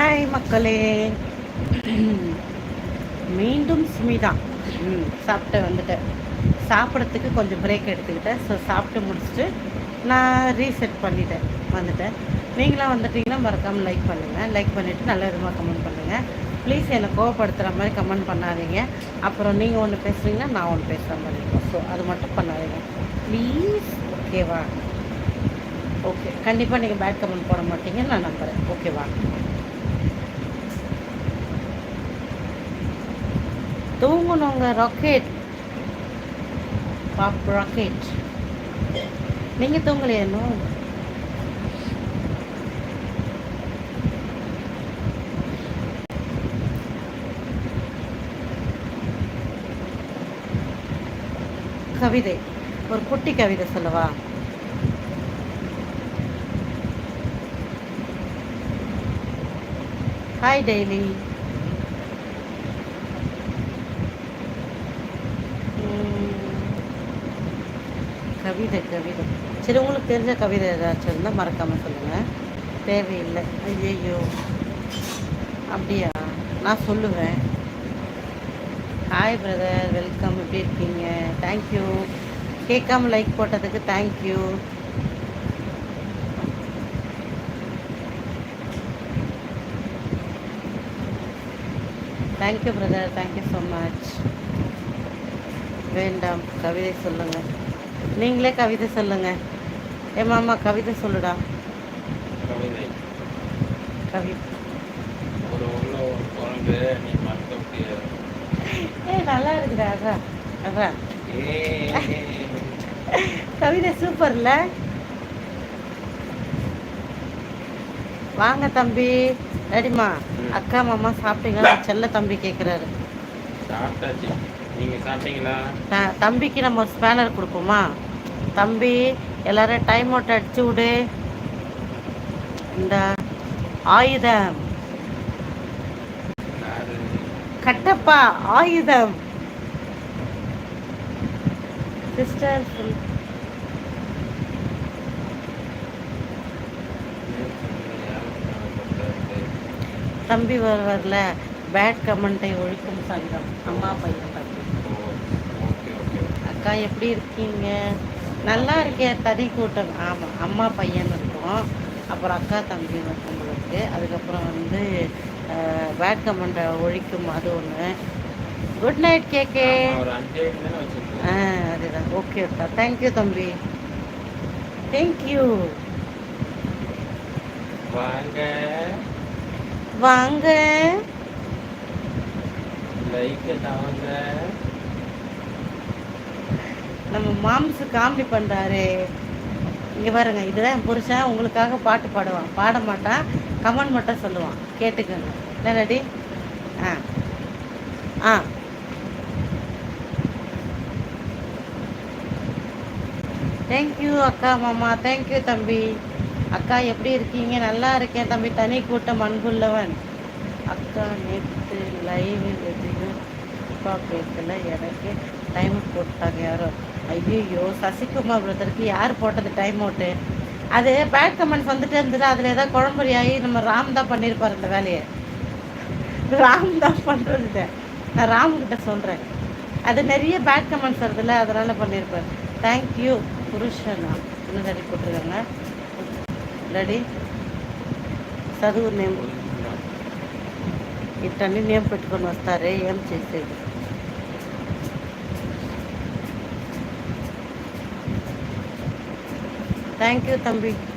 Hi மக்களே. மீண்டும் சுமிதா. ம் சாப்பிட்டு வந்துட்டேன். சாப்பிட்றதுக்கு கொஞ்சம் பிரேக் எடுத்துக்கிட்டேன். ஸோ சாப்பிட்டு முடிச்சுட்டு நான் ரீசெட் பண்ணிட்டேன். வந்துட்டேன். நீங்களாம் வந்துட்டிங்கன்னா மறக்காமல் லைக் பண்ணுங்கள் லைக் பண்ணிவிட்டு நல்ல விதமாக கமெண்ட் பண்ணுங்கள் ப்ளீஸ் என்னை கோவப்படுத்துகிற மாதிரி கமெண்ட் பண்ணாதீங்க. அப்புறம் நீங்கள் ஒன்று பேசுகிறீங்கன்னா நான் ஒன்று பேசுகிற மாதிரி இருக்கும். ஸோ அது மட்டும் பண்ணாதீங்க. ப்ளீஸ் ஓகேவா ஓகே கண்டிப்பாக நீங்கள் பேட் கமெண்ட் போட மாட்டீங்கன்னு நான் நம்புகிறேன் ஓகேவா தூங்கணுங்க ராக்கெட் பாப் ராக்கெட் நீங்கள் தூங்கலையா இன்னும் கவிதை ஒரு குட்டி கவிதை சொல்லவா ஹாய் டெய்லி கவிதை கவிதை. சரி உங்களுக்கு தெரிஞ்ச கவிதை ஏதாச்சும் இருந்தால் மறக்காமல் சொல்லுங்கள் தேவையில்லை. ஐயையோ. அப்படியா? நான் சொல்லுவேன். ஹாய் பிரதர் வெல்கம் எப்படி இருக்கீங்க? தேங்க்யூ கேட்காம லைக் போட்டதுக்கு thank you thank you brother thank you so much வேண்டாம். கவிதை சொல்லுங்கள் நீங்களே கவிதை சொல்லுங்கள் ஏ மாமா கவிதை சொல்லுடா. கவிதை. கவி. ஒரு உள்ள ஒரு குழம்பு நீ மறக்க முடியாது ஏ நல்லா இருக்குடா அதான் அதான். கவிதை சூப்பர்ல வாங்க தம்பி ரெடிமா. அக்கா மாமா சாப்பிட்டீங்களா? செல்ல தம்பி கேட்குறாரு சாப்பிட்டாச்சு. நீங்க சாப்பிட்டீங்களா? தம்பிக்கு நம்ம ஒரு ஸ்பேனர் கொடுப்போமா? தம்பி எல்லாரும் டைம் அவுட் அடிச்சு விடு. இந்த ஆயுதம். கட்டப்பா ஆயுதம். சிஸ்டர் தம்பி வருவார்ல பேட் கமெண்ட்டை ஒழிக்கும் சங்கம். அம்மா பையன். அக்கா எப்படி இருக்கீங்க? நல்லா இருக்கேன் தனி கூட்டம். ஆமாம் அம்மா பையன் இருக்கும். அப்புறம் அக்கா தம்பி இருக்கும் உங்களுக்கு அதுக்கப்புறம் வந்து பேட் கமெண்ட்டை ஒழிக்கும் அது ஒன்று குட் நைட் கேக்கே ஆ அதுதான். ஓகே அக்கா. தேங்க்யூ தம்பி. தேங்க்யூ வாங்க. வாங்க. லைக் தாங்க நம்ம மாம்சு காமெடி பண்ணுறாரு இங்கே பாருங்க இதுதான் என் புருஷன் உங்களுக்காக பாட்டு பாடுவான். பாட மாட்டான் கமெண்ட் மட்டும் சொல்லுவான். கேட்டுக்கோங்க. என்னடி ஆ. ஆ. தேங்க்யூ அக்கா மாமா. தேங்க்யூ தம்பி. அக்கா எப்படி இருக்கீங்க? நல்லா இருக்கேன் தம்பி. தனி கூட்டம் அன்புள்ளவன். அக்கா நேற்று லைவ் எதையும் இப்போ பேசல எனக்கு டைம் போட்டாங்க யாரோ ஐயோ சசிகுமார் பிரதருக்கு யார் போட்டது டைம் அவுட்டு அது பேட் கமெண்ட்ஸ் வந்துட்டே இருந்தது அதில் ஏதாவது குழம்புரி ஆகி நம்ம ராம் தான் பண்ணியிருப்பார் இந்த வேலையை ராம் தான் பண்ணுறது நான் ராம்கிட்ட சொல்கிறேன் அது நிறைய பேட் கமெண்ட்ஸ் வருதுல்ல அதனால் பண்ணியிருப்பார் தேங்க்யூ புருஷனா இன்னும் ரெடி போட்டிருக்காங்க ரெடி చదువు నేమ్ ఇట్టన్ని నేమ్ పెట్టుకొని వస్తారే ఏం చేసేది Thank you, Tambi.